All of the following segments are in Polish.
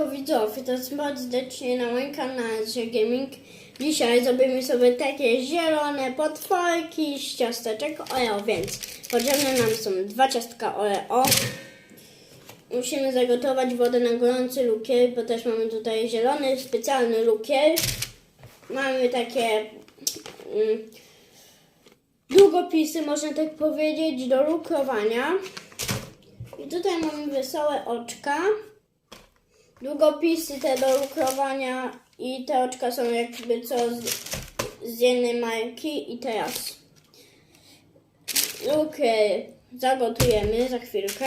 Siemanko widzowie, to serdecznie na moim kanale Gaming. Dzisiaj zrobimy sobie takie zielone potworki z ciasteczek Oreo, więc potrzebne nam są dwa ciastka Oreo. Musimy zagotować wodę na gorący lukier, bo też mamy tutaj zielony, specjalny lukier. Mamy takie mm, długopisy, można tak powiedzieć, do lukrowania. I tutaj mamy wesołe oczka. Długopisy te do lukrowania i te oczka są jakby co z, z jednej marki. I teraz lukier zagotujemy za chwilkę.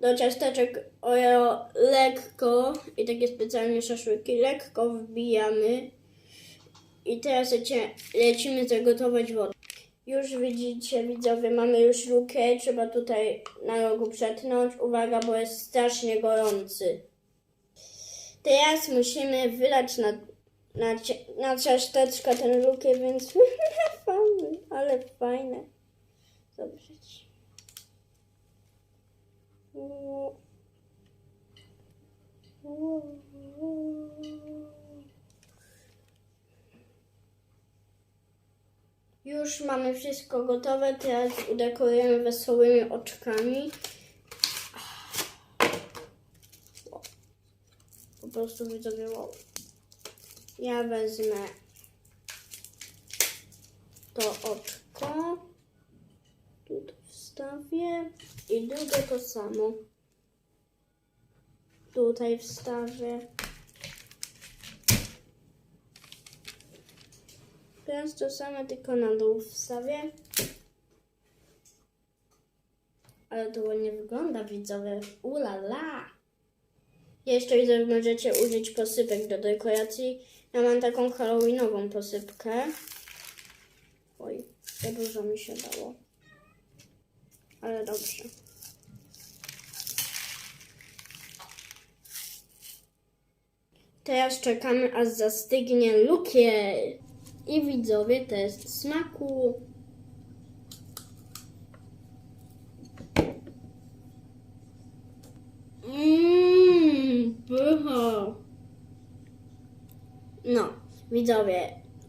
Do ciasteczek Oreo lekko i takie specjalne szaszłyki lekko wbijamy. I teraz lecimy zagotować wodę. Już widzicie, widzowie, mamy już lukę. Trzeba tutaj na rogu przetnąć. Uwaga, bo jest strasznie gorący. Teraz musimy wylać na, na, na ciasteczka ten lukier, więc fajny, ale fajne. Zobaczyć. Już mamy wszystko gotowe, teraz udekorujemy wesołymi oczkami. Prostu wow. Ja wezmę to oczko. Tu wstawię i drugie to samo. Tutaj wstawię. Teraz to samo tylko na dół wstawię. Ale to ładnie wygląda, widzowie. Ulala! Jeszcze widzę, możecie użyć posypek do dekoracji. Ja mam taką halloweenową posypkę. Oj, za dużo mi się dało. Ale dobrze. Teraz czekamy, aż zastygnie lukier. I widzowie test smaku. No, widzowie,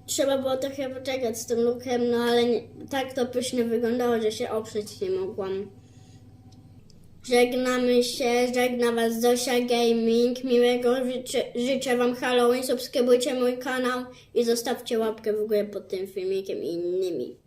trzeba było trochę poczekać z tym lukiem, no ale nie, tak to pysznie wyglądało, że się oprzeć nie mogłam. Żegnamy się, żegna Was Zosia Gaming. Miłego życzę, życzę Wam Halloween. Subskrybujcie mój kanał i zostawcie łapkę w górę pod tym filmikiem i innymi.